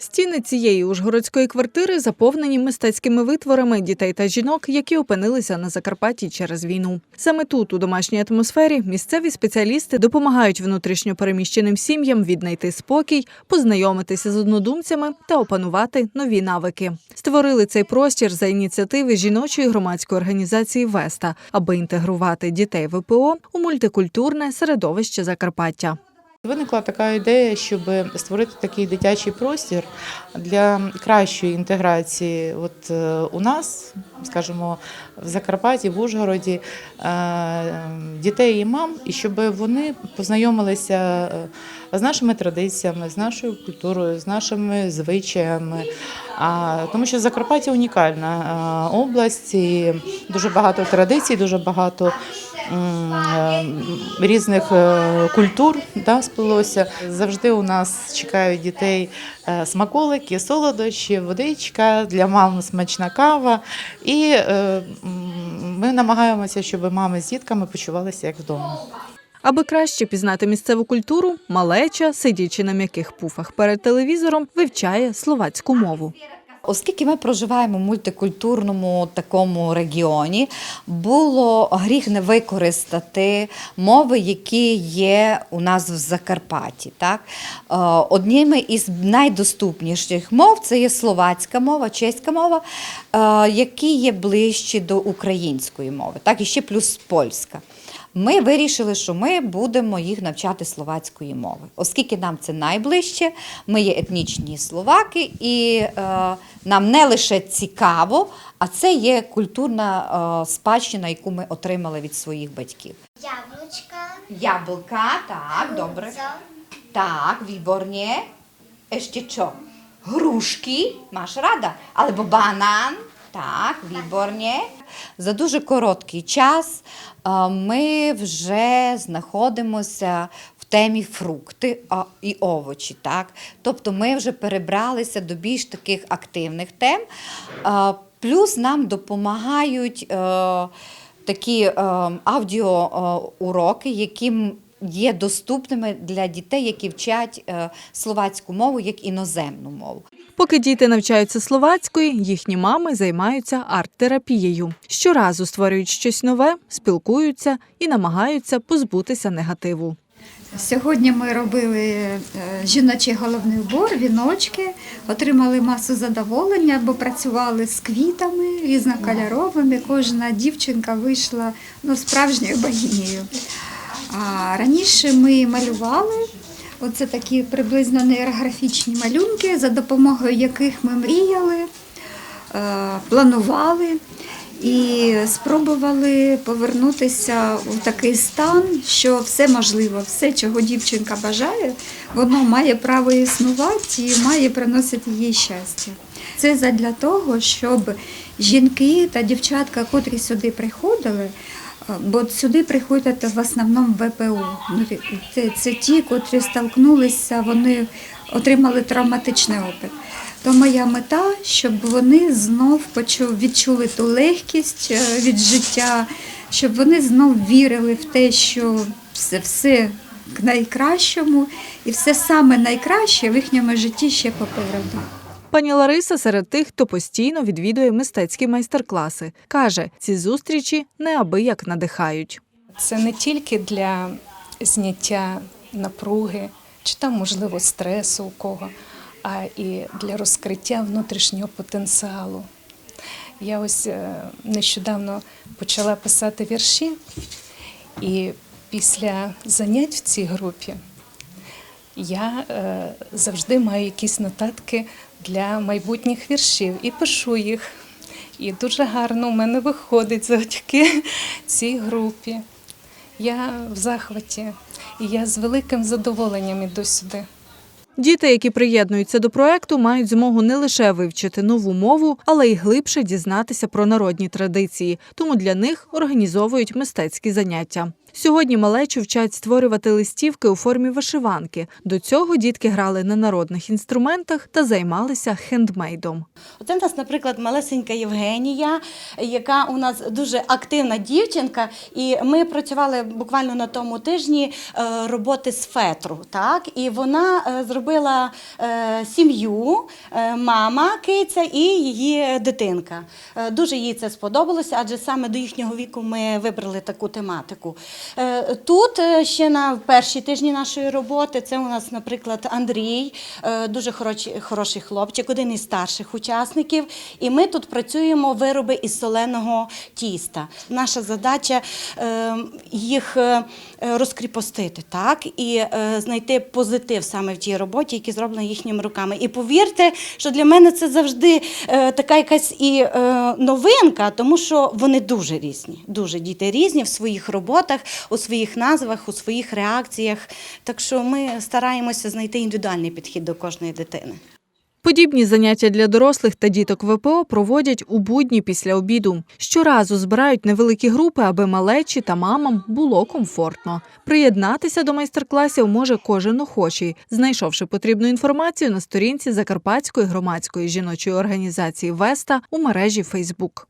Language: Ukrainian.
Стіни цієї ужгородської квартири заповнені мистецькими витворами дітей та жінок, які опинилися на Закарпатті через війну. Саме тут, у домашній атмосфері, місцеві спеціалісти допомагають внутрішньо переміщеним сім'ям віднайти спокій, познайомитися з однодумцями та опанувати нові навики. Створили цей простір за ініціативи жіночої громадської організації Веста, аби інтегрувати дітей ВПО у мультикультурне середовище Закарпаття. Виникла така ідея, щоб створити такий дитячий простір для кращої інтеграції. От е, у нас, скажімо, в Закарпатті, в Ужгороді е, дітей і мам, і щоб вони познайомилися е, з нашими традиціями, з нашою культурою, з нашими звичаями. А, Тому що Закарпаття унікальна область, і дуже багато традицій, дуже багато різних е, культур да, сплелося. Завжди у нас чекають дітей е, смаколики, солодощі, водичка, для мам смачна кава. І е, ми намагаємося, щоб мами з дітками почувалися як вдома. Аби краще пізнати місцеву культуру, малеча, сидячи на м'яких пуфах перед телевізором, вивчає словацьку мову. Оскільки ми проживаємо в мультикультурному такому регіоні, було гріх не використати мови, які є у нас в Закарпатті. Так? Е, Одніми із найдоступніших мов це є словацька мова, чеська мова, е, які є ближчі до української мови, так і ще плюс польська. Ми вирішили, що ми будемо їх навчати словацької мови, оскільки нам це найближче, ми є етнічні словаки, і е, нам не лише цікаво, а це є культурна е, спадщина, яку ми отримали від своїх батьків. Jabłeczka, Яблука, так, добре. co? Так, výborně. Ještě čo? Грушки, máš rada. Alebo банан. Так, výborně. За дуже короткий час е, ми вже знаходимося темі фрукти і овочі. Так? Тобто ми вже перебралися до більш таких активних тем. Е, Плюс нам допомагають е, такі е, аудіоуроки, які є доступними для дітей, які вчать е, словацьку мову як іноземну мову. Поки діти навчаються словацької, їхні мами займаються арт-терапією. Щоразу створюють щось нове, спілкуються і намагаються позбутися негативу. Сьогодні ми робили е, жіночий головний убор, віночки, отримали масу задоволення, бо працювали з квітами різнокольоровими. Кожна дівчинка вийшла ну, справжньою богинею. А раніше ми малювали. Оце такі приблизно нейрографічні малюнки, за допомогою яких ми мріяли, е, планували і спробували повернутися в такий стан, що все можливо, все, чого дівчинка бажає, воно має право існувати і має приносити їй щастя. Це задля того, щоб жінки та дівчатка, котрі сюди приходили, Бо сюди приходять в основному ВПО. Ну, Це, це ті, котрі столкнулися, вони отримали травматичний опит. То моя мета, щоб вони знов почув, відчули ту легкість е, від життя, щоб вони знов вірили в те, що все, все к найкращому, і все саме найкраще в їхньому житті ще попереду. Пані Лариса серед тих, хто постійно відвідує мистецькі майстер-класи. Каже, ці зустрічі неабияк надихають. Це не тільки для зняття напруги чи там, можливо, стресу у кого, а і для розкриття внутрішнього потенціалу. Я ось е, нещодавно почала писати вірші, і після занять в цій групі я е, завжди маю якісь нотатки для майбутніх віршів і пишу їх. І дуже гарно у мене виходить завдяки цій групі. Я в захваті, і я з великим задоволенням іду сюди. Діти, які приєднуються до проекту, мають змогу не лише вивчити нову мову, але й глибше дізнатися про народні традиції. Тому для них організовують мистецькі заняття. Сьогодні малечу вчать створювати листівки у формі вишиванки. До цього дітки грали на народних інструментах та займалися хендмейдом. Оце в нас, наприклад, малесенька Євгенія, яка у нас дуже активна дівчинка, і ми працювали буквально на тому тижні е, роботи з фетру. Так? І вона е, зробила зробила е, сім'ю, е, мама киця і її дитинка. Е, дуже їй це сподобалося, адже саме до їхнього віку ми вибрали таку тематику. Е, тут е, ще на перші тижні нашої роботи це у нас, наприклад, Андрій, е, дуже хороший, хороший хлопчик, один із старших учасників. І ми тут працюємо вироби із соленого тіста. Наша задача е, їх е, розкріпостити, так, і е, знайти позитив саме в тій роботі, які зроблені їхніми руками. І повірте, що для мене це завжди е, така якась і е, новинка, тому що вони дуже різні. Дуже діти різні в своїх роботах, у своїх назвах, у своїх реакціях. Так що ми стараємося знайти індивідуальний підхід до кожної дитини. Подібні заняття для дорослих та діток ВПО проводять у будні після обіду. Щоразу збирають невеликі групи, аби малечі та мамам було комфортно. Приєднатися до майстер-класів може кожен охочий, знайшовши потрібну інформацію на сторінці Закарпатської громадської жіночої організації Веста у мережі Фейсбук.